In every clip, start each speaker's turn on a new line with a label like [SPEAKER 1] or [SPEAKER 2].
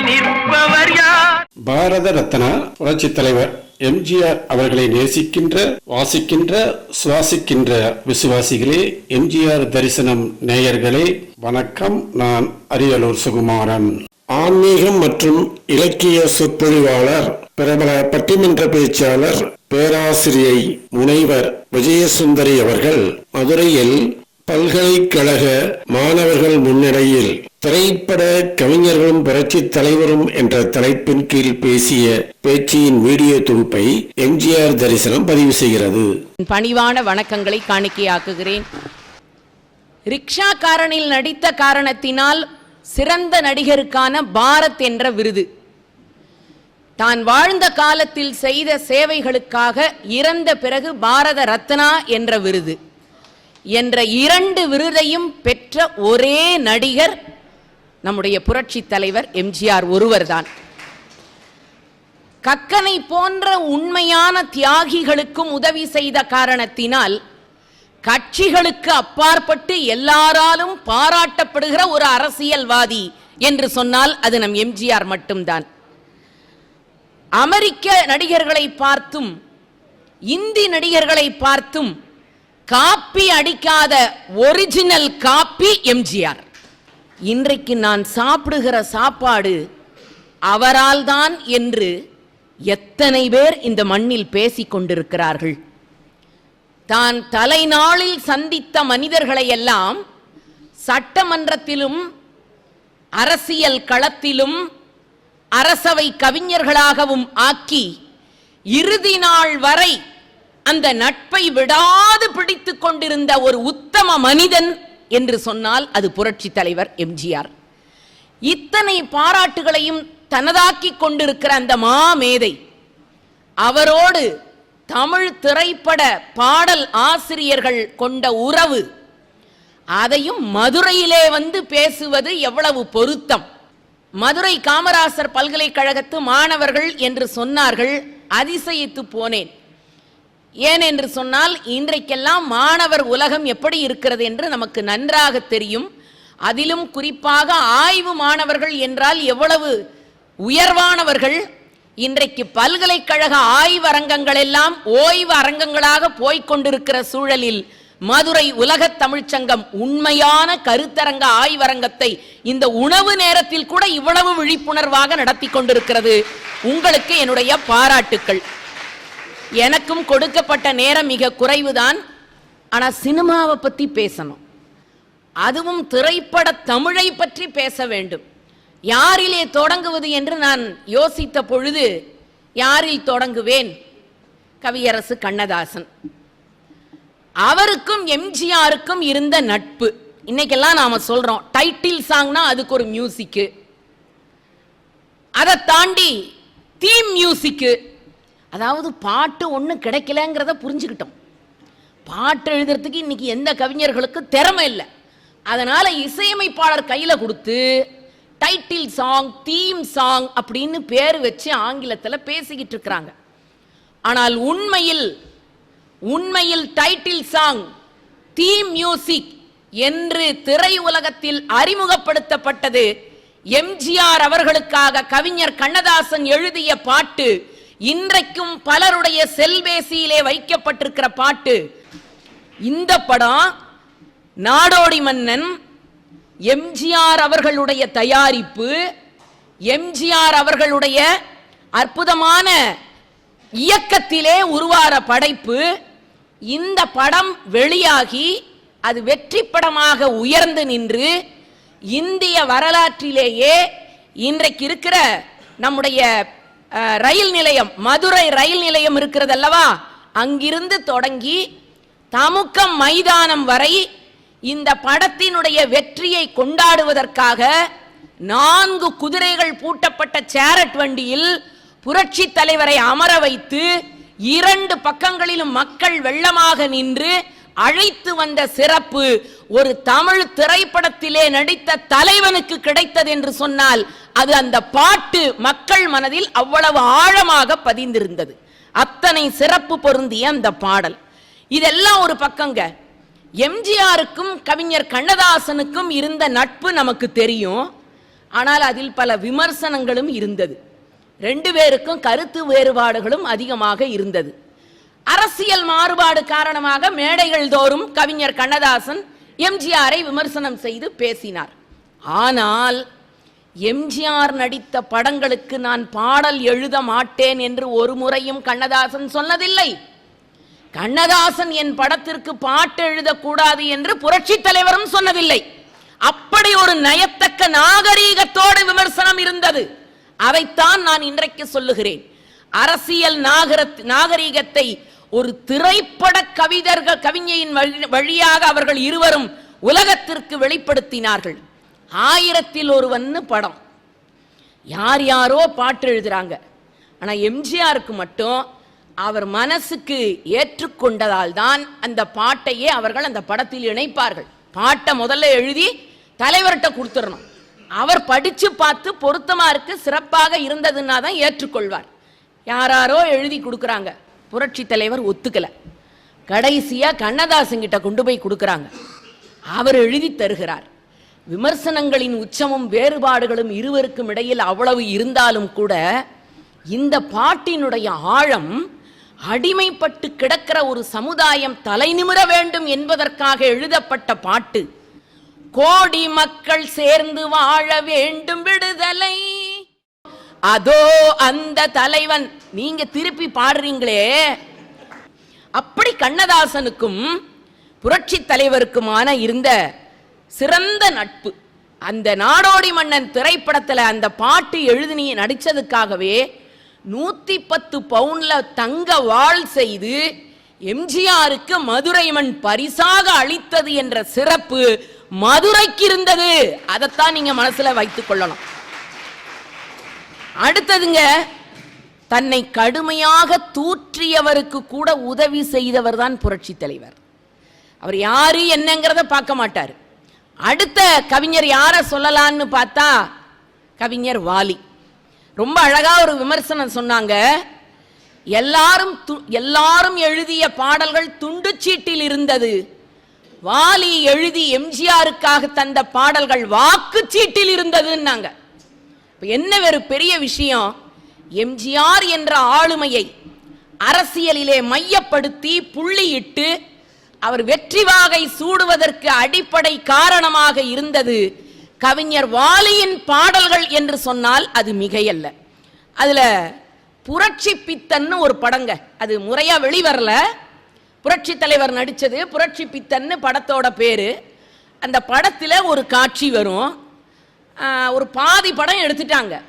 [SPEAKER 1] நிற்பவர் யார்?
[SPEAKER 2] பாரத ரத்னா புரட்சி தலைவர் எம்ஜிஆர் அவர்களை நேசிக்கின்ற வாசிக்கின்ற சுவாசிக்கின்ற விசுவாசிகளே எம்ஜிஆர் தரிசனம் நேயர்களே வணக்கம். நான் அரியலூர் சுகுமாரன். ஆன்மீகம் மற்றும் இலக்கிய சொற்பொழிவாளர் பிரபல பட்டிமன்ற பேச்சாளர் பேராசிரியை முனைவர் விஜயசுந்தரி அவர்கள் மதுரையில் பல்கலைக்கழக மாணவர்கள் முன்னிலையில் திரைப்பட கவிஞர்களும் புரட்சி தலைவரும் என்ற தலைப்பின் கீழ் பேசிய பேச்சியின் வீடியோ தொகுப்பை எம்ஜிஆர் தரிசனம் பதிவு செய்கிறது.
[SPEAKER 3] பணிவான வணக்கங்களை காணிக்கையாக்குகிறேன். ரிக்ஷாக்காரனில் நடித்த காரணத்தினால் சிறந்த நடிகருக்கான பாரத் என்ற விருது. தான் வாழ்ந்த காலத்தில் செய்த சேவைகளுக்காக இறந்த பிறகு பாரத ரத்னா என்ற விருது. என்ற இரண்டு விருதையும் பெற்ற ஒரே நடிகர் நம்முடைய புரட்சி தலைவர் எம்ஜிஆர் ஒருவர்தான். கக்கனை போன்ற உண்மையான தியாகிகளுக்கும் உதவி செய்த காரணத்தினால் கட்சிகளுக்கு அப்பாற்பட்டு எல்லாராலும் பாராட்டப்படுகிற ஒரு அரசியல்வாதி என்று சொன்னால் அது நம் எம்ஜிஆர் மட்டும்தான். அமெரிக்க நடிகர்களை பார்த்தும் இந்தி நடிகர்களை பார்த்தும் காப்பி அடிக்காத ஒரிஜினல் காப்பி எம்ஜிஆர். இன்றைக்கு நான் சாப்பிடுகிற சாப்பாடு அவரால் தான் என்று எத்தனை பேர் இந்த மண்ணில் பேசிக் கொண்டிருக்கிறார்கள். தான் தலைநாளில் சந்தித்த மனிதர்களை எல்லாம் சட்டமன்றத்திலும் அரசியல் களத்திலும் அரசவை கவிஞர்களாகவும் ஆக்கி இறுதி நாள் வரை அந்த நட்பை விடாது பிடித்துக் கொண்டிருந்த ஒரு உத்தம மனிதன் என்று சொன்னால் அது புரட்சி தலைவர் எம்ஜிஆர். இத்தனை பாராட்டுகளையும் தனதாக்கிக் கொண்டிருக்கிற அந்த மாமேதை அவரோடு தமிழ் திரைப்பட பாடல் ஆசிரியர்கள் கொண்ட உறவு அதையும் மதுரையிலே வந்து பேசுவது எவ்வளவு பொருத்தம். மதுரை காமராசர் பல்கலைக்கழகத்து மாணவர்கள் என்று சொன்னார்கள் அதிசயித்து போனேன். ஏன் என்று சொன்னால் இன்றைக்கெல்லாம் மாணவர் உலகம் எப்படி இருக்கிறது என்று நமக்கு நன்றாக தெரியும். அதிலும் குறிப்பாக ஆய்வு மாணவர்கள் என்றால் எவ்வளவு உயர்வானவர்கள். இன்றைக்கு பல்கலைக்கழக ஆய்வரங்கங்கள் எல்லாம் ஓய்வு அரங்கங்களாக போய்கொண்டிருக்கிற சூழலில் மதுரை உலகத் தமிழ்ச்சங்கம் உண்மையான கருத்தரங்க ஆய்வரங்கத்தை இந்த உணவு நேரத்தில் கூட இவ்வளவு விழிப்புணர்வாக நடத்தி கொண்டிருக்கிறது. உங்களுக்கு என்னுடைய பாராட்டுக்கள். எனக்கும் கொடுக்கப்பட்ட நேரம் மிக குறைவுதான். ஆனா சினிமாவை பத்தி பேசணும். அதுவும் திரைப்பட தமிழை பற்றி பேச வேண்டும். யாரிலே தொடங்குவது என்று நான் யோசித்த பொழுது யாரில் தொடங்குவேன்? கவியரசு கண்ணதாசன். அவருக்கும் எம்ஜிஆருக்கும் இருந்த நட்பு. இன்னைக்கெல்லாம் நாம சொல்றோம் டைட்டில் சாங்னா அதுக்கு ஒரு மியூசிக்கு அதை தாண்டி தீம் மியூசிக்கு அதாவது பாட்டு ஒன்று கிடைக்கலங்கிறத புரிஞ்சுக்கிட்டோம். பாட்டு எழுதுறதுக்கு இன்னைக்கு எந்த கவிஞர்களுக்கு திறமை இல்லை. அதனால இசையமைப்பாளர் கையில் கொடுத்து டைட்டில் சாங் தீம் சாங் அப்படின்னு பேர் வச்சு ஆங்கிலத்தில் பேசிக்கிட்டு இருக்கிறாங்க. ஆனால் உண்மையில் உண்மையில் டைட்டில் சாங் தீம் மியூசிக் என்று திரை உலகத்தில் அறிமுகப்படுத்தப்பட்டது எம்ஜிஆர் அவர்களுக்காக கவிஞர் கண்ணதாசன் எழுதிய பாட்டு இன்றைக்கும் பலருடைய செல்வேசியிலே வைக்கப்பட்டிருக்கிற பாட்டு இந்த படம் நாடோடி மன்னன் எம்ஜிஆர் அவர்களுடைய தயாரிப்பு எம்ஜிஆர் அவர்களுடைய அற்புதமான இயக்கத்திலே உருவார படைப்பு இந்த படம் வெளியாகி அது வெற்றி படமாக உயர்ந்து நின்று இந்திய வரலாற்றிலேயே இன்றைக்கு இருக்கிற நம்முடைய ரயில் நிலையம் மதுரை ரயில் நிலையம் இருக்கிறது அல்லவா அங்கிருந்து தொடங்கி தமுக்கம் மைதானம் வரை இந்த படத்தினுடைய வெற்றியை கொண்டாடுவதற்காக நான்கு குதிரைகள் பூட்டப்பட்ட சேரட் வண்டியில் புரட்சி தலைவரை அமர வைத்து இரண்டு பக்கங்களிலும் மக்கள் வெள்ளமாக நின்று அழைத்து வந்த சிறப்பு ஒரு தமிழ் திரைப்படத்திலே நடித்த தலைவனுக்கு கிடைத்தது என்று சொன்னால் அது அந்த பாட்டு மக்கள் மனதில் அவ்வளவு ஆழமாக பதிந்திருந்தது. அத்தனை சிறப்பு பொருந்திய அந்த பாடல். இதெல்லாம் ஒரு பக்கங்க. எம்ஜிஆருக்கும் கவிஞர் கண்ணதாசனுக்கும் இருந்த நட்பு நமக்கு தெரியும். ஆனால் அதில் பல விமர்சனங்களும் இருந்தது. ரெண்டு பேருக்கும் கருத்து வேறுபாடுகளும் அதிகமாக இருந்தது. அரசியல் மாறுபாடு காரணமாக மேடைகள் தோறும் கவிஞர் கண்ணதாசன் எம்ஜிஆரை விமர்சனம் செய்து பேசினார். ஆனால் எம்ஜிஆர் நடித்த படங்களுக்கு நான் பாடல் எழுத மாட்டேன் என்று ஒரு முறையும் கண்ணதாசன் சொன்னதில்லை. கண்ணதாசன் என் படத்திற்கு பாட்டு எழுதக்கூடாது என்று புரட்சி தலைவரும் சொன்னதில்லை. அப்படி ஒரு நயத்தக்க நாகரீகத்தோடு விமர்சனம் இருந்தது. அதைத்தான் நான் இன்றைக்கு சொல்லுகிறேன். அரசியல் நாகரத் நாகரீகத்தை ஒரு திரைப்பட கவிதர்கள் கவிஞையின் வழி- வழியாக அவர்கள் இருவரும் உலகத்திற்கு வெளிப்படுத்தினார்கள். ஆயிரத்தில் ஒருவன்னு படம். யார் யாரோ பாட்டு எழுதுறாங்க. ஆனால் எம்ஜிஆருக்கு மட்டும் அவர் மனசுக்கு ஏற்றுக்கொண்டதால் தான் அந்த பாட்டையே அவர்கள் அந்த படத்தில் இணைப்பார்கள். பாட்டை முதல்ல எழுதி தலைவர்கிட்ட கொடுத்துடணும். அவர் படித்து பார்த்து பொருத்தமாக இருக்கு சிறப்பாக இருந்ததுன்னா தான் ஏற்றுக்கொள்வார். யாராரோ எழுதி கொடுக்குறாங்க. புரட்சி தலைவர் ஒத்துக்கல. கடைசியா கண்ணதாசங்கிட்ட கொண்டு போய் கொடுக்குறாங்க. அவர் எழுதி தருகிறார். விமர்சனங்களின் உச்சமும் வேறுபாடுகளும் இருவருக்கும் இடையில் அவ்வளவு இருந்தாலும் கூட இந்த பாட்டினுடைய ஆழம் அடிமைப்பட்டு கிடக்கிற ஒரு சமுதாயம் தலைநிமிர வேண்டும் என்பதற்காக எழுதப்பட்ட பாட்டு. கோடி மக்கள் சேர்ந்து வாழ வேண்டும் விடுதலை. அதோ அந்த தலைவன் நீங்க திருப்பி பாடுறீங்களே. அப்படி கண்ணதாசனுக்கும் புரட்சி தலைவருக்குமான இருந்த சிறந்த நட்பு அந்த நாடோடி மன்னன் திரைப்படத்துல அந்த பாட்டு எழுதி நடிச்சதுக்காகவே நூத்தி பத்து பவுன்ல தங்க வாழ் செய்து எம்ஜிஆருக்கு மதுரை மண் பரிசாக அளித்தது என்ற சிறப்பு மதுரைக்கு இருந்தது அதைத்தான் நீங்க மனசுல வைத்துக் கொள்ளலாம் அடுத்ததுங்க தன்னை கடுமையாக தூற்றியவருக்கு கூட உதவி செய்தவர் தான் புரட்சி தலைவர். அவர் யாரு என்னங்கிறத பார்க்க மாட்டார். அடுத்த கவிஞர் யாரை சொல்லலான்னு பார்த்தா கவிஞர் வாலி. ரொம்ப அழகா ஒரு விமர்சனம் சொன்னாங்க. எல்லாரும் து- எல்லாரும் எழுதிய பாடல்கள் துண்டுச்சீட்டில் இருந்தது. வாலி எழுதி எம்ஜிஆருக்காக தந்த பாடல்கள் வாக்குச்சீட்டில் இருந்ததுன்னாங்க. இப்போ என்ன ஒரு பெரிய விஷயம்? எம்ஜிஆர் என்ற ஆளுமையை அரசியலிலே மையப்படுத்தி புள்ளியிட்டு அவர் வெற்றி வாகை சூடுவதற்கு அடிப்படை காரணமாக இருந்தது கவிஞர் வாலியின் பாடல்கள் என்று சொன்னால் அது மிகையல்ல. அதில் புரட்சி பித்தன்னு ஒரு படங்க. அது முறையாக வெளிவரல. புரட்சி தலைவர் நடித்தது புரட்சி பித்தன்னு படத்தோட பேர். அந்த படத்தில் ஒரு காட்சி வரும். ஒரு பாதி படம் எடுத்துட்டாங்க.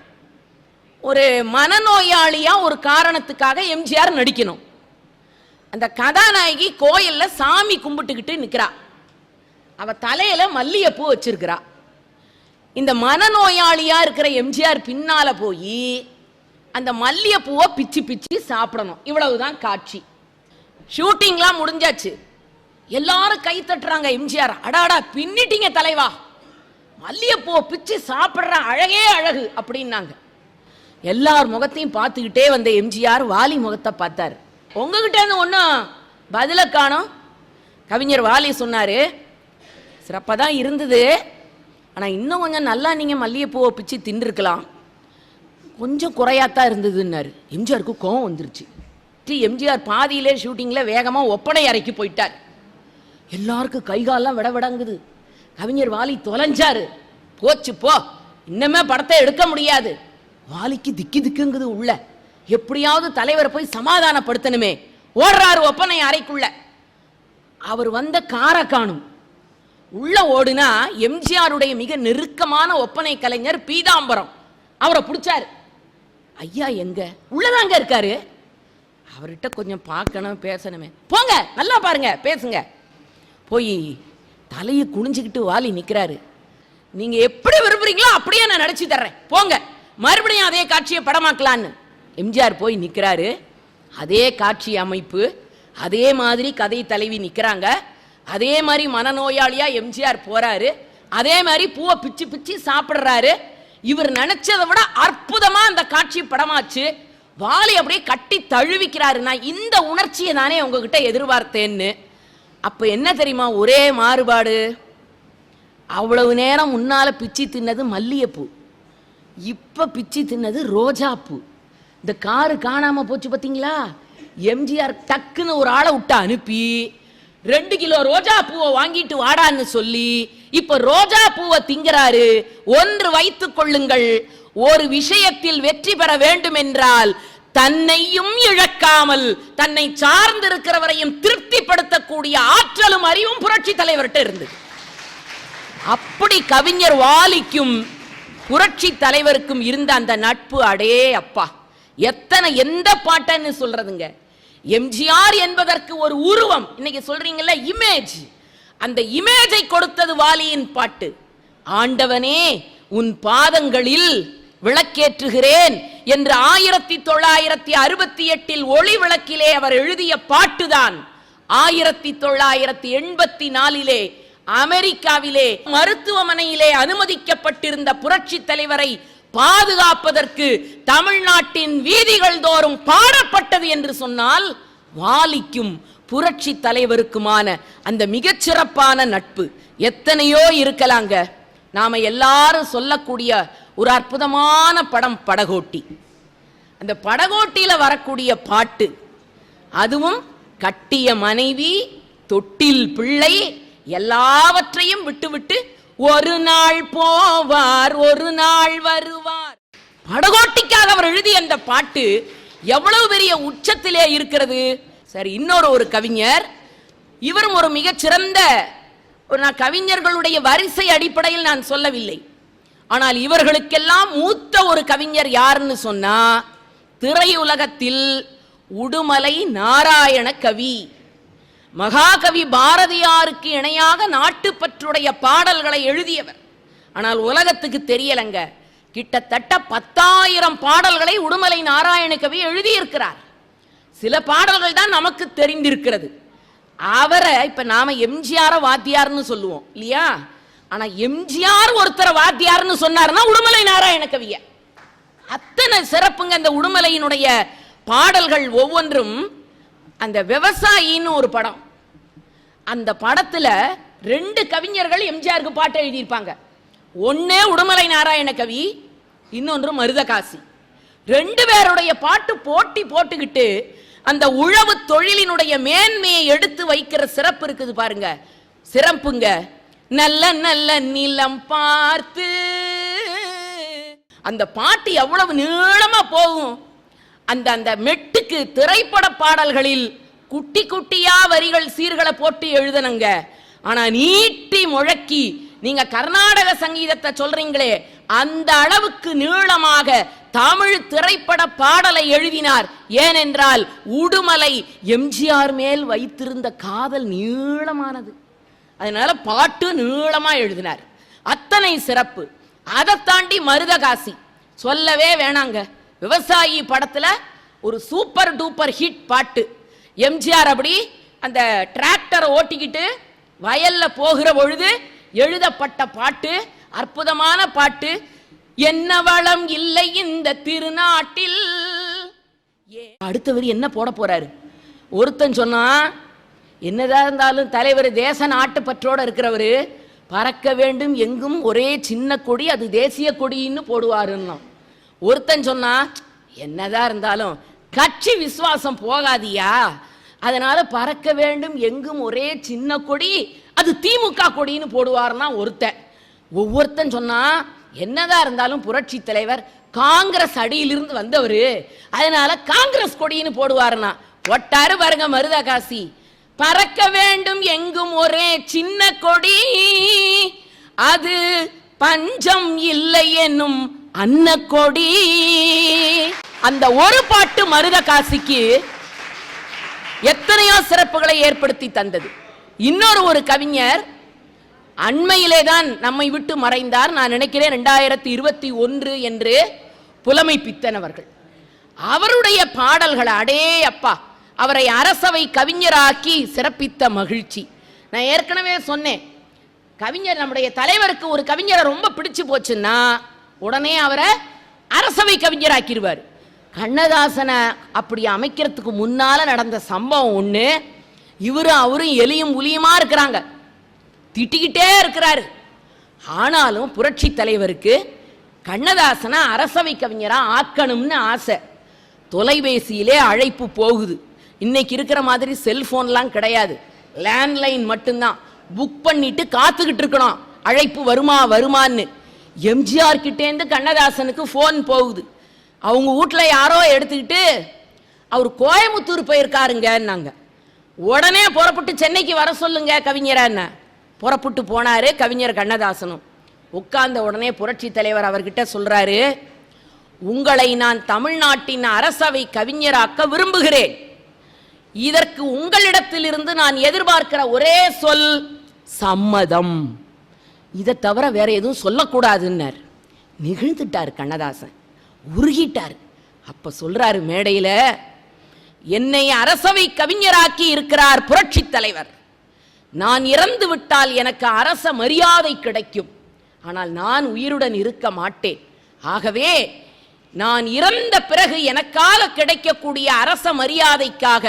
[SPEAKER 3] ஒரு மனநோயாளியாக ஒரு காரணத்துக்காக எம்ஜிஆர் நடிக்கணும். அந்த கதாநாயகி கோயிலில் சாமி கும்பிட்டுக்கிட்டு நிற்கிறா அவள் தலையில் மல்லிகைப்பூ வச்சிருக்கிறா. இந்த மனநோயாளியாக இருக்கிற எம்ஜிஆர் பின்னால போய் அந்த மல்லிகைப்பூவை பிச்சு பிச்சு சாப்பிடணும். இவ்வளவுதான் காட்சி. ஷூட்டிங்லாம் முடிஞ்சாச்சு. எல்லாரும் கை தட்டுறாங்க எம்ஜிஆர். அடாடா பின்னிட்டீங்க தலைவா. மல்லிகைப்பூவை பிச்சு சாப்பிட்ற அழகே அழகு அப்படின்னாங்க. எல்லார் முகத்தையும் பார்த்துக்கிட்டே வந்த எம்ஜிஆர் வாலி முகத்தை பார்த்தார். உங்ககிட்ட ஒன்றும் பதில காணோம்? கவிஞர் வாலி சொன்னாரு சிறப்பாக தான் இருந்தது. ஆனால் இன்னும் கொஞ்சம் நல்லா நீங்கள் மல்லிகைப்பூவை பிச்சு தின்றுருக்கலாம் கொஞ்சம் குறையாத்தான் இருந்ததுன்னாரு. எம்ஜிஆருக்கு கோவம் வந்துருச்சு. டி எம்ஜிஆர் பாதியிலே ஷூட்டிங்கில் வேகமாக ஒப்பனை அறைக்கு போயிட்டார். எல்லாருக்கும் கைகாலெலாம் விட விடங்குது. கவிஞர் வாலி தொலைஞ்சாரு. போச்சு போ. இன்னமே படத்தை எடுக்க முடியாது. வாலிக்கு திக்கி திக்குங்குது உள்ள. எப்படியாவது தலைவரை போய் சமாதானப்படுத்தணுமே. ஓடுறாரு ஒப்பனை அறைக்குள்ள. அவர் வந்த காரை காணும். உள்ள ஓடுனா எம்ஜிஆருடைய மிக நெருக்கமான ஒப்பனை கலைஞர் பீதாம்பரம். அவரை பிடிச்சாரு. ஐயா எங்க? உள்ளதாங்க இருக்காரு. அவர்கிட்ட கொஞ்சம் பார்க்கணும் பேசணுமே. போங்க நல்லா பாருங்க பேசுங்க. போய் தலையை குனிஞ்சுக்கிட்டு வாலி நிற்கிறாரு நீங்க எப்படி விரும்புறீங்களோ அப்படியே நான் நடிச்சு தர்றேன். போங்க. மறுபடியும் அதே காட்சியை படமாக்கலான்னு. எம்ஜிஆர் போய் நிற்கிறாரு அதே காட்சி அமைப்பு அதே மாதிரி கதை தலைவி நிற்கிறாங்க அதே மாதிரி மனநோயாளியாக எம்ஜிஆர் போறாரு. அதே மாதிரி பூவை பிச்சு பிச்சு சாப்பிட்றாரு. இவர் நினைச்சதை விட அற்புதமாக அந்த காட்சி படமாச்சு. வாலி அப்படியே கட்டி தழுவிக்கிறாருன்னா இந்த உணர்ச்சியை தானே உங்ககிட்ட எதிர்பார்த்தேன்னு. அப்போ என்ன தெரியுமா? ஒரே மாறுபாடு. அவ்வளவு நேரம் முன்னால் பிச்சு தின்னது மல்லிகைப்பூ. இப்போ பிச்சு தின்னது ரோஜாப்பூ. இந்த காரு காணாமல் போச்சு பார்த்தீங்களா எம்ஜிஆர் டக்குன்னு ஒரு ஆளை விட்டு அனுப்பி ரெண்டு கிலோ ரோஜா பூவை வாங்கிட்டு வாடான்னு சொல்லி இப்ப ரோஜா பூவை திங்கிறாரு. ஒன்று வைத்துக் கொள்ளுங்கள். ஒரு விஷயத்தில் வெற்றி பெற வேண்டும் என்றால் தன்னையும் இழக்காமல் தன்னை சார்ந்திருக்கிறவரையும் திருப்திப்படுத்தக்கூடிய ஆற்றலும் அறிவும் புரட்சி தலைவர்கிட்ட இருந்தது. அப்படி கவிஞர் வாலிக்கும் புரட்சி தலைவருக்கும் இருந்த அந்த நட்பு அடே அப்பா எத்தனை எந்த பாட்டன்னு சொல்றதுங்க? எம்ஜிஆர் என்பதற்கு ஒரு உருவம் இன்னைக்கு சொல்றீங்கல்ல இமேஜ் அந்த இமேஜை கொடுத்தது வாலியின் பாட்டு. ஆண்டவனே உன் பாதங்களில் விளக்கேற்றுகிறேன் என்று ஆயிரத்தி தொள்ளாயிரத்தி அறுபத்தி எட்டில் ஒளி விளக்கிலே அவர் எழுதிய பாட்டுதான். ஆயிரத்தி தொள்ளாயிரத்தி எண்பத்தி நாலிலே அமெரிக்காவிலே மருத்துவமனையிலே அனுமதிக்கப்பட்டிருந்த புரட்சி தலைவரை பாதுகாப்பதற்கு தமிழ்நாட்டின் வீதிகள் தோறும் பாடப்பட்டது என்று சொன்னால் வாலிக்கும் புரட்சி தலைவருக்குமான அந்த மிகச்சிறப்பான நட்பு எத்தனையோ இருக்கலாங்க. நாம எல்லாரும் சொல்லக்கூடிய ஒரு அற்புதமான படம் படகோட்டி. அந்த படகோட்டியில் வரக்கூடிய பாட்டு அதுவும் கட்டிய மனைவி தொட்டில் பிள்ளை எல்லாவற்றையும் விட்டுவிட்டு ஒரு நாள் போவார் ஒரு நாள் வருவார். படகோட்டிக்காக அவர் எழுதிய அந்த பாட்டு எவ்வளவு பெரிய உச்சத்திலே இருக்கிறது? சரி இன்னொரு ஒரு கவிஞர் இவரும் ஒரு மிகச்சிறந்த ஒரு நான் கவிஞர்களுடைய வரிசை அடிப்படையில் நான் சொல்லவில்லை. ஆனால் இவர்களுக்கெல்லாம் மூத்த ஒரு கவிஞர் யாருன்னு சொன்னா திரையுலகத்தில் உடுமலை நாராயண கவி. மகாகவி பாரதியாருக்கு இணையாக நாட்டுப்பற்றுடைய பாடல்களை எழுதியவர். ஆனால் உலகத்துக்கு தெரியலங்க. கிட்டத்தட்ட பத்தாயிரம் பாடல்களை உடுமலை நாராயண கவி எழுதியிருக்கிறார். சில பாடல்கள் தான் நமக்கு தெரிந்திருக்கிறது. அவரை இப்ப நாம எம்ஜிஆர வாத்தியார்னு சொல்லுவோம் இல்லையா? ஆனா எம்ஜிஆர் ஒருத்தரை வாத்தியார்னு சொன்னாருன்னா உடுமலை நாராயண கவிய. அத்தனை சிறப்புங்க அந்த உடுமலையினுடைய பாடல்கள் ஒவ்வொன்றும். அந்த விவசாயின்னு ஒரு படம். அந்த படத்துல ரெண்டு கவிஞர்கள் எம்ஜிஆருக்கு பாட்டு எழுதியிருப்பாங்க. ஒண்ணே உடுமலை நாராயண கவி இன்னொன்று மருதகாசி. ரெண்டு பேருடைய பாட்டு போட்டி போட்டுக்கிட்டு அந்த உழவு தொழிலினுடைய மேன்மையை எடுத்து வைக்கிற சிறப்பு இருக்குது பாருங்க. சிறப்புங்க. நல்ல நல்ல நிலம் பார்த்து. அந்த பாட்டு எவ்வளவு நீளமா போகும். அந்த அந்த மெட்டுக்கு திரைப்பட பாடல்களில் குட்டி குட்டியா வரிகள் சீர்களை போட்டு எழுதணுங்க. ஆனா நீட்டி முழக்கி நீங்க கர்நாடக சங்கீதத்தை சொல்றீங்களே அந்த அளவுக்கு நீளமாக தமிழ் திரைப்பட பாடலை எழுதினார். ஏனென்றால் உடுமலை எம்ஜிஆர் மேல் வைத்திருந்த காதல் நீளமானது. அதனால பாட்டு நீளமா எழுதினார். அத்தனை சிறப்பு. அதை தாண்டி மருதகாசி. சொல்லவே வேணாங்க. விவசாயி படத்துல ஒரு சூப்பர் டூப்பர் ஹிட் பாட்டு. எம்ஜிஆர் அப்படி அந்த டிராக்டரை ஓட்டிக்கிட்டு வயல்ல போகிற பொழுது எழுதப்பட்ட பாட்டு அற்புதமான பாட்டு என்ன வளம் இல்லை இந்த திருநாட்டில்? ஏ. அடுத்தவர் என்ன போட போறாரு? ஒருத்தன் சொன்னா என்னதான் இருந்தாலும் தலைவர் தேச நாட்டு பற்றோட இருக்கிறவரு பறக்க வேண்டும் எங்கும் ஒரே சின்ன கொடி அது தேசிய கொடின்னு போடுவாருன்னா ஒருத்தன் சொன்னா என்னதான் இருந்தாலும் கட்சி விசுவாசம் போகாதியா? அதனால பறக்க வேண்டும் எங்கும் ஒரே சின்ன கொடி அது திமுக கொடின்னு போடுவாருன்னா ஒருத்தன். ஒவ்வொருத்தன் சொன்னா என்னதான் இருந்தாலும் புரட்சி தலைவர் காங்கிரஸ் அடியிலிருந்து வந்தவர். அதனால காங்கிரஸ் கொடின்னு போடுவாருன்னா ஒட்டாரு பாருங்க மருதகாசி பறக்க வேண்டும் எங்கும் ஒரே சின்ன கொடி. அது பஞ்சம் இல்லை என்னும் அன்ன கொடி. அந்த ஒரு பாட்டு மருதகாசிக்கு எத்தனையோ சிறப்புகளை ஏற்படுத்தி தந்தது. இன்னொரு ஒரு கவிஞர் அண்மையிலே தான் நம்மை விட்டு மறைந்தார். நான் நினைக்கிறேன் ரெண்டாயிரத்தி இருபத்தி ஒன்று என்று புலமை பித்தன் அவர்கள் அவருடைய பாடல்கள் அடே அப்பா அவரை அரசவை கவிஞராக்கி சிறப்பித்த மகிழ்ச்சி. நான் ஏற்கனவே சொன்னேன் கவிஞர் நம்முடைய தலைவருக்கு ஒரு கவிஞரை ரொம்ப பிடிச்சு போச்சுன்னா உடனே அவரை அரசவை கவிஞராக்கிடுவார். கண்ணதாசனை அப்படி அமைக்கிறதுக்கு முன்னால நடந்த சம்பவம் ஒன்று இவரும் அவரும் எலியும் புலியுமா இருக்கிறாங்க. திட்டிக்கிட்டே இருக்கிறாரு. ஆனாலும் புரட்சி தலைவருக்கு கண்ணதாசனை அரசவை கவிஞராக ஆக்கணும்னு ஆசை. தொலைபேசியிலே அழைப்பு போகுது. இன்னைக்கு இருக்கிற மாதிரி செல்போன்லாம் கிடையாது. லேண்ட்லைன் மட்டும்தான். புக் பண்ணிட்டு காத்துக்கிட்டு இருக்கணும். அழைப்பு வருமா வருமான்னு. எம்ஜிஆர் கிட்டேருந்து கண்ணதாசனுக்கு ஃபோன் போகுது. அவங்க வீட்டில் யாரோ எடுத்துக்கிட்டு அவர் கோயமுத்தூர் போயிருக்காருங்கன்னாங்க உடனே புறப்பட்டு சென்னைக்கு வர சொல்லுங்க கவிஞரான்னு புறப்பட்டு போனாரு கவிஞர் கண்ணதாசனும். உட்கார்ந்த உடனே புரட்சி தலைவர் அவர்கிட்ட சொல்கிறாரு உங்களை நான் தமிழ்நாட்டின் அரசவை கவிஞராக்க விரும்புகிறேன். இதற்கு உங்களிடத்திலிருந்து நான் எதிர்பார்க்கிற ஒரே சொல் சம்மதம். இதை தவிர வேற எதுவும் சொல்லக்கூடாதுன்னார். நிகழ்ந்துட்டார் கண்ணதாசன் உருகிட்டார். அப்ப சொல்றாரு மேடையில் என்னை அரசவை கவிஞராக்கி இருக்கிறார் புரட்சித் தலைவர். நான் இறந்து விட்டால் எனக்கு அரச மரியாதை கிடைக்கும். ஆனால் நான் உயிருடன் இருக்க மாட்டேன். ஆகவே நான் இறந்த பிறகு எனக்காக கிடைக்கக்கூடிய அரச மரியாதைக்காக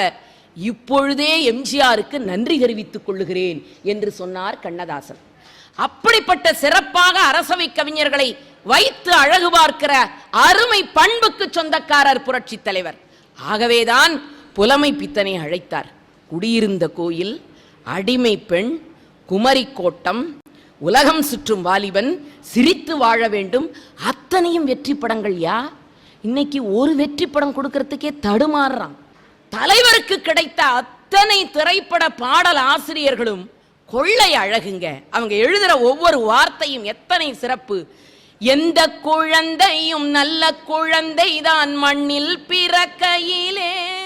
[SPEAKER 3] இப்பொழுதே எம்ஜிஆருக்கு நன்றி தெரிவித்துக் கொள்ளுகிறேன் என்று சொன்னார் கண்ணதாசன். அப்படிப்பட்ட சிறப்பாக அரசவை கவிஞர்களை வைத்து அழகு பார்க்கிற அருமை பண்புக்கு சொந்தக்காரர் புரட்சி தலைவர். ஆகவேதான் புலமை பித்தனை அழைத்தார். குடியிருந்த கோயில் அடிமை பெண் குமரி கோட்டம் உலகம் சுற்றும் வாலிபன் சிரித்து வாழ வேண்டும். அத்தனையும் வெற்றி படங்கள் யா? இன்னைக்கு ஒரு வெற்றி படம் கொடுக்கறதுக்கே தடுமாறுறான். தலைவருக்கு கிடைத்த அத்தனை திரைப்பட பாடல் ஆசிரியர்களும் கொள்ளை அழகுங்க. அவங்க எழுதுற ஒவ்வொரு வார்த்தையும் எத்தனை சிறப்பு. எந்த குழந்தையும் நல்ல குழந்தைதான் மண்ணில் பிறக்கையிலே.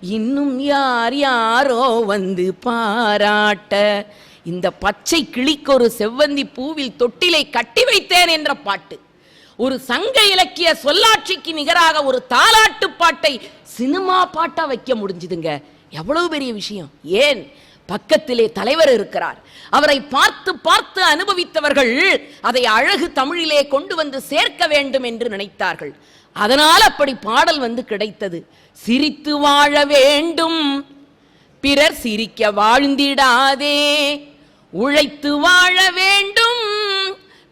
[SPEAKER 3] இன்னும் யார் யாரோ வந்து பாராட்ட இந்த பச்சை கிளிக்கு ஒரு செவ்வந்தி பூவில் தொட்டிலை கட்டி வைத்தேன் என்ற பாட்டு. ஒரு சங்க இலக்கிய சொல்லாட்சிக்கு நிகராக ஒரு தாலாட்டு பாட்டை சினிமா பாட்டா வைக்க முடிஞ்சுதுங்க. எவ்வளவு பெரிய விஷயம். ஏன்? பக்கத்திலே தலைவர் இருக்கிறார். அவரை பார்த்து பார்த்து அனுபவித்தவர்கள் அதை அழகு தமிழிலே கொண்டு வந்து சேர்க்க வேண்டும் என்று நினைத்தார்கள். அதனால் அப்படி பாடல் வந்து கிடைத்தது. சிரித்து வாழ வேண்டும். பிறர் சிரிக்க வாழ்ந்திடாதே. உழைத்து வாழ வேண்டும்.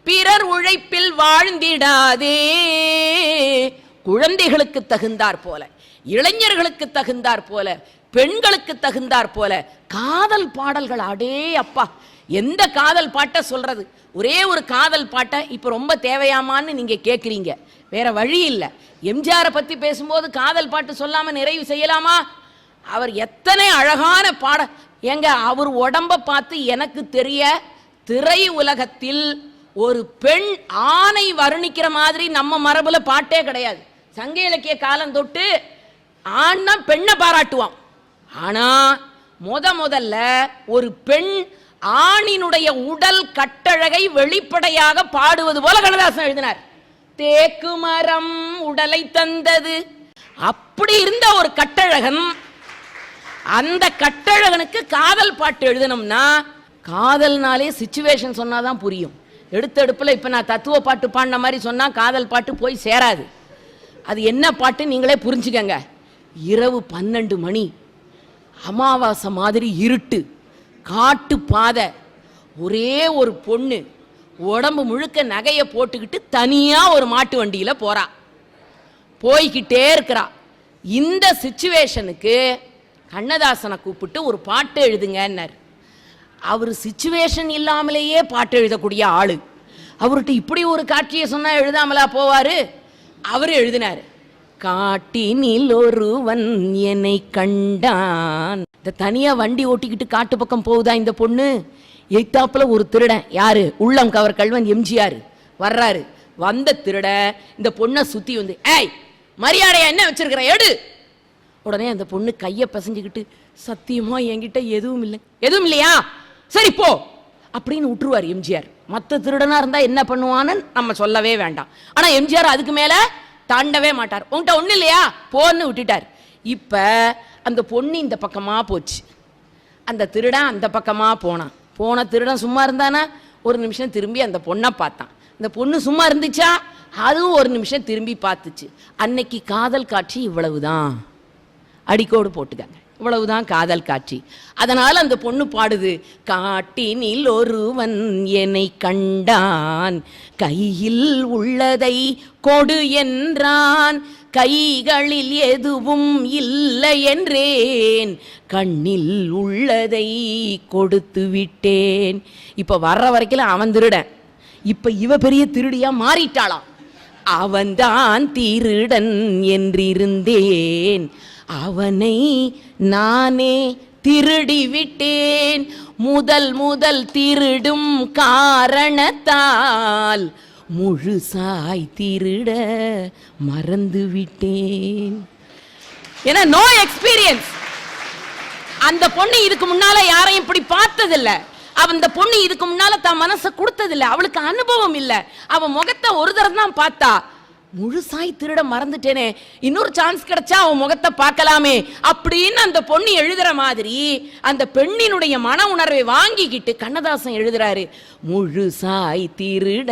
[SPEAKER 3] பிறர் உழைப்பில் வாழ்ந்திடாதே. குழந்தைகளுக்கு தகுந்தார் போல இளைஞர்களுக்கு தகுந்தார் போல பெண்களுக்கு தகுந்தார் போல காதல் பாடல்கள் அடே அப்பா. எந்த காதல் பாட்டை சொல்றது? ஒரே ஒரு காதல் பாட்டை இப்போ ரொம்ப தேவையாமான்னு நீங்கள் கேட்குறீங்க வேற வழி இல்லை. எம்ஜிஆரை பற்றி பேசும்போது காதல் பாட்டு சொல்லாமல் நிறைவு செய்யலாமா? அவர் எத்தனை அழகான பாட ஏங்க அவர் உடம்ப பார்த்து எனக்கு தெரிய திரை உலகத்தில் ஒரு பெண் ஆணை வர்ணிக்கிற மாதிரி நம்ம மரபுல பாட்டே கிடையாது. சங்க இலக்கிய காலம் தொட்டு ஆண்னா பெண்ணை பாராட்டுவான். ஆனா முத முதல்ல ஒரு பெண் ஆணினுடைய உடல் கட்டழகை வெளிப்படையாக பாடுவது போல கண்ணதாசன் எழுதினார். தேக்கு மரம் உடலை தந்தது. அப்படி இருந்த ஒரு கட்டழகன் அந்த கட்டழகனுக்கு காதல் பாட்டு எழுதணும்னா காதல்னாலே சுச்சுவேஷன் சொன்னாதான் புரியும். எடுத்தெடுப்பில் இப்போ நான் தத்துவ பாட்டு பாடின மாதிரி சொன்னால் காதல் பாட்டு போய் சேராது. அது என்ன பாட்டு நீங்களே புரிஞ்சுக்கங்க. இரவு பன்னெண்டு மணி அமாவாசை மாதிரி இருட்டு காட்டு பாதை ஒரே ஒரு பொண்ணு உடம்பு முழுக்க நகையை போட்டுக்கிட்டு தனியாக ஒரு மாட்டு வண்டியில் போகிறாள் போய்கிட்டே இருக்கிறா. இந்த சுச்சுவேஷனுக்கு கண்ணதாசனை கூப்பிட்டு ஒரு பாட்டு எழுதுங்கன்னார். அவர் சுச்சுவேஷன் இல்லாமலேயே பாட்டு எழுதக்கூடிய ஆள். அவர்கிட்ட இப்படி ஒரு காட்சியை சொன்னால் எழுதாமலா போவார்? அவர் எழுதினார் காட்டினில் ஒருவன் என்னை கண்டான். இந்த தனியாக வண்டி ஓட்டிக்கிட்டு காட்டு பக்கம் போகுதா இந்த பொண்ணு? எய்த்தாப்புல ஒரு திருடன். யாரு? உள்ளம் கவர் கல்வன் எம்ஜிஆர். வர்றாரு. வந்த திருடன் இந்த பொண்ணை சுற்றி வந்து ஏய் மரியாதையா என்ன வச்சிருக்கிற? எடு. உடனே அந்த பொண்ணு கையை பிசைஞ்சுக்கிட்டு சத்தியமா என்கிட்ட எதுவும் இல்லை. எதுவும் இல்லையா? சரி போ. அப்படின்னு விட்டுருவார் எம்ஜிஆர். மற்ற திருடனா இருந்தா என்ன பண்ணுவான்னு நம்ம சொல்லவே வேண்டாம். ஆனா எம்ஜிஆர் அதுக்கு மேல தாண்டவே மாட்டார். உன்கிட்ட ஒண்ணு இல்லையா? போன்னு விட்டுட்டார். இப்ப அந்த பொண்ணு இந்த பக்கமா போச்சு. அந்த திருடன் அந்த பக்கமா போனான். போன திருடன் சும்மா இருந்தானா? ஒரு நிமிஷம் திரும்பி அந்த பொண்ணை பார்த்தான். அந்த பொண்ணு சும்மா இருந்துச்சா? அதுவும் ஒரு நிமிஷம் திரும்பி பார்த்துச்சு. அன்னைக்கு காதல் காட்சி இவ்வளவுதான். அடிக்கோடு போட்டுக்காங்க. இவ்வளவுதான் காதல் காட்சி. அதனால் அந்த பொண்ணு பாடுது காட்டினில் ஒருவன் என்னை கண்டான் கையில் உள்ளதை கொடு என்றான். கைகளில் எதுவும் இல்லை என்றேன் கண்ணில் உள்ளதை கொடுத்து விட்டேன். இப்போ வர்ற வரைக்கும் அவன் திருடன். இப்போ இவ பெரிய திருடியா மாறிட்டாளாம் அவன்தான் திருடன் என்றிருந்தேன். அவனை நானே திருடி விட்டேன் முதல் முதல் திருடும் காரணத்தால் முழுசாய் திருட மறந்து விட்டேன் ஏன்னா நோ எக்ஸ்பீரியன்ஸ் அந்த பொண்ணு இதுக்கு முன்னால யாரையும் இப்படி பார்த்ததில்ல. அவ அந்த பொண்ணு இதுக்கு முன்னால தான் மனசை கொடுத்ததில்ல. அவளுக்கு அனுபவம் இல்ல. அவ முகத்தை ஒரு தடவை தான் பார்த்தா. முழுசாய் திருட மறந்துட்டேனே. இன்னொரு சான்ஸ் கிடைச்சா அவன் முகத்தை பார்க்கலாமே. அப்படின்னு அந்த பொண்ணு எழுதுற மாதிரி அந்த பெண்ணினுடைய மன உணர்வை வாங்கிக்கிட்டு கண்ணதாசன் எழுதுறாரு. முழுசாய் திருட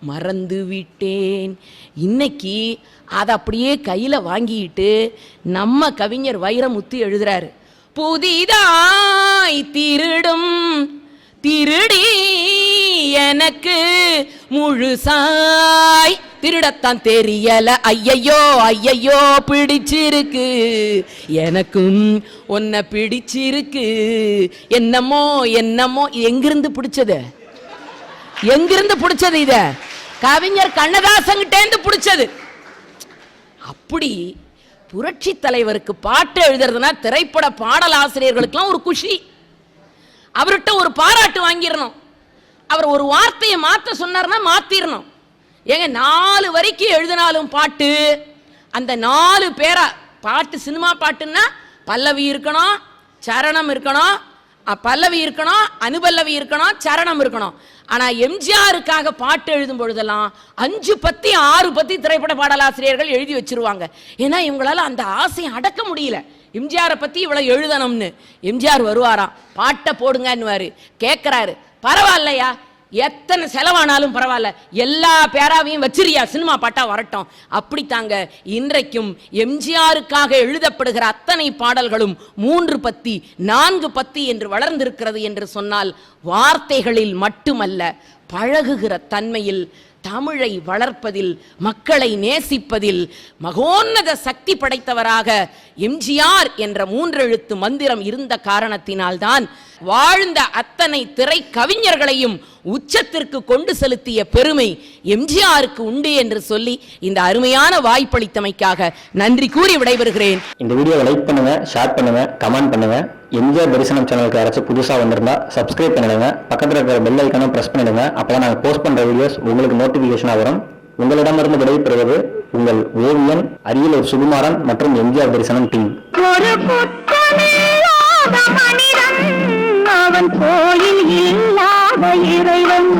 [SPEAKER 3] மறந்து விட்டேன் இன்னைக்கு அதை அப்படியே கையில வாங்கிக்கிட்டு நம்ம கவிஞர் வைரமுத்து எழுதுறாரு. புதிதாய் திருடும் திருடி எனக்கு முழுசாய் திருடத்தான் தெரியல. ஐயையோ ஐயையோ பிடிச்சிருக்கு. எனக்கும் உன்னை பிடிச்சிருக்கு. என்னமோ என்னமோ எங்கிருந்து பிடிச்சது? எங்கிருந்து பிடிச்சது இத? கவிஞர் கண்ணதாசங்கிட்டேந்து பிடிச்சது. அப்படி புரட்சி தலைவருக்கு பாட்டு எழுதுறதுனா திரைப்பட பாடலாசிரியர்களுக்கெல்லாம் ஒரு குஷி. அவர்கிட்ட ஒரு பாராட்டு வாங்கிடணும். அவர் ஒரு வார்த்தையை மாத்த சொன்னார்னா மாத்திரணும் ஏங்க நாலு வரைக்கும் எழுதினாலும் பாட்டு. அந்த நாலு பேரா பாட்டு சினிமா பாட்டுன்னா பல்லவி இருக்கணும் சரணம் இருக்கணும் பல்லவி இருக்கணும் அனுபல்லவி இருக்கணும் சரணம் இருக்கணும். ஆனால் எம்ஜிஆருக்காக பாட்டு எழுதும் பொழுதெல்லாம் அஞ்சு பத்தி ஆறு பத்தி திரைப்பட பாடலாசிரியர்கள் எழுதி வச்சிருவாங்க. ஏன்னா இவங்களால அந்த ஆசையை அடக்க முடியல. எம்ஜிஆரை பற்றி இவ்வளோ எழுதணும்னு. எம்ஜிஆர் வருவாராம். பாட்டை போடுங்கன்னுவாரு. கேட்குறாரு பரவாயில்லையா? எத்தனை செலவானாலும் பரவாயில்ல. எல்லா பேராவையும் வச்சிரியா சினிமா பாட்டா வரட்டும். அப்படி தாங்க இன்றைக்கும் எம்ஜிஆருக்காக எழுதப்படுகிற அத்தனை பாடல்களும் மூன்று பத்தி நான்கு பத்தி என்று வளர்ந்திருக்கிறது என்று சொன்னால் வார்த்தைகளில் மட்டுமல்ல பழகுகிற தன்மையில் தமிழை வளர்ப்பதில் மக்களை நேசிப்பதில் மகோன்னத சக்தி படைத்தவராக எம்ஜிஆர் என்ற மூன்றெழுத்து மந்திரம் இருந்த காரணத்தினால்தான் வாழ்ந்த அத்தனை திரை கவிஞர்களையும் உச்சத்திற்கு கொண்டு செலுத்திய பெருமை எம்ஜிஆருக்கு உண்டு என்று சொல்லி இந்த அருமையான வாய்ப்பளித்தமைக்காக நன்றி கூறி விடைபெறுகிறேன்.
[SPEAKER 4] இந்த வீடியோ லைக் பண்ணுங்க ஷேர் பண்ணுங்க கமெண்ட் பண்ணுங்க. எம்ஜிஆர் தரிசனம் சேனலுக்கு யாராச்சும் புதுசாக வந்திருந்தா சப்ஸ்கிரைப் பண்ணிடுங்க. பக்கத்தில் இருக்கிற பெல் ஐக்கானும் பிரஸ் பண்ணிடுங்க. அப்பதான் நாங்கள் போஸ்ட் பண்ணுற வீடியோஸ் உங்களுக்கு நோட்டிபிகேஷனாக வரும். உங்களிடமிருந்து விடைபெறுவது உங்கள் ஓவியன் அரியலூர் சுகுமாரன் மற்றும் எம்ஜிஆர் தரிசனம் டீம்.
[SPEAKER 5] அவன் போலில் இல்லாத இறைவன்.